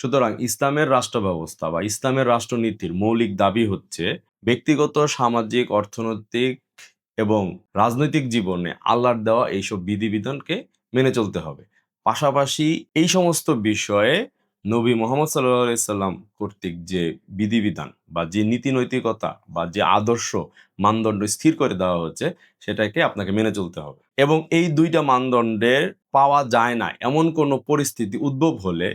সুতরাং ইসলামের রাষ্ট্র ব্যবস্থা বা ইসলামের রাষ্ট্রনীতির মৌলিক দাবি হচ্ছে ব্যক্তিগত, সামাজিক, অর্থনৈতিক এবং রাজনৈতিক জীবনে আল্লাহর দেওয়া এইসব বিধিবিধানকে মেনে চলতে হবে। পাশাপাশি এই সমস্ত বিষয়ে নবী মোহাম্মদ সাল্লাহ সাল্লাম কর্তৃক যে বিধিবিধান বা যে নীতি নৈতিকতা বা যে আদর্শ মানদণ্ড স্থির করে দেওয়া হচ্ছে সেটাকে আপনাকে মেনে চলতে হবে। এবং এই দুইটা মানদণ্ডের পাওয়া যায় না। এমন কোনো পরিস্থিতি উদ্ভব হলে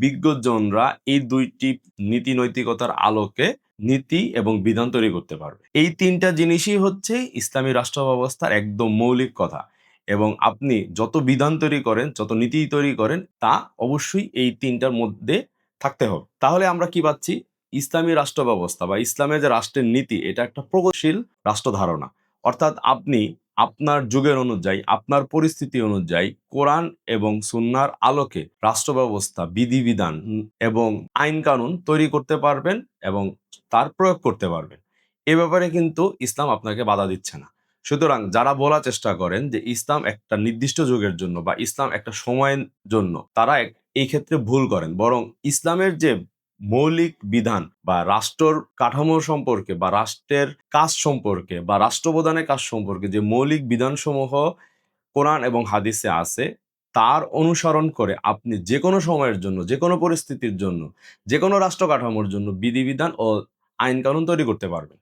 বিজ্ঞজনরা এই দুইটি নীতি নৈতিকতার আলোকে নীতি এবং বিধান তৈরি করতে পারবে। এই তিনটা জিনিসই হচ্ছে ইসলামী রাষ্ট্র ব্যবস্থার একদম মৌলিক কথা এবং আপনি যত বিধান তৈরি করেন, যত নীতি তৈরি করেন, তা অবশ্যই এই তিনটার মধ্যে থাকতে হবে। তাহলে আমরা কি পাচ্ছি? ইসলামী রাষ্ট্র ব্যবস্থা বা ইসলামের যে রাষ্ট্রের নীতি, এটা একটা প্রগতিশীল রাষ্ট্র ধারণা অর্থাৎ আপনি আপনার যুগের অনুযায়ী, আপনার পরিস্থিতি অনুযায়ী কোরআন এবং সুন্নার আলোকে রাষ্ট্র ব্যবস্থা বিধিবিধান এবং আইন কানুন তৈরি করতে পারবেন এবং তার প্রয়োগ করতে পারবেন। এ ব্যাপারে কিন্তু ইসলাম আপনাকে বাধা দিচ্ছে না। সুতরাং যারা বলার চেষ্টা করেন যে ইসলাম একটা নির্দিষ্ট যুগের জন্য বা ইসলাম একটা সময়ের জন্য, তারা এই ক্ষেত্রে ভুল করেন। বরং ইসলামের যে মৌলিক বিধান বা রাষ্ট্রর কাঠামো সম্পর্কে বা রাষ্ট্রের কাজ সম্পর্কে বা রাষ্ট্রপ্রধানের কাজ সম্পর্কে যে মৌলিক বিধানসমূহ কোরআন এবং হাদিসে আছে, তার অনুসরণ করে আপনি যে কোনো সময়ের জন্য যে কোনো পরিস্থিতির জন্য যে কোনো রাষ্ট্র কাঠামোর জন্য বিধিবিধান ও আইন কানুন তৈরি করতে পারবেন।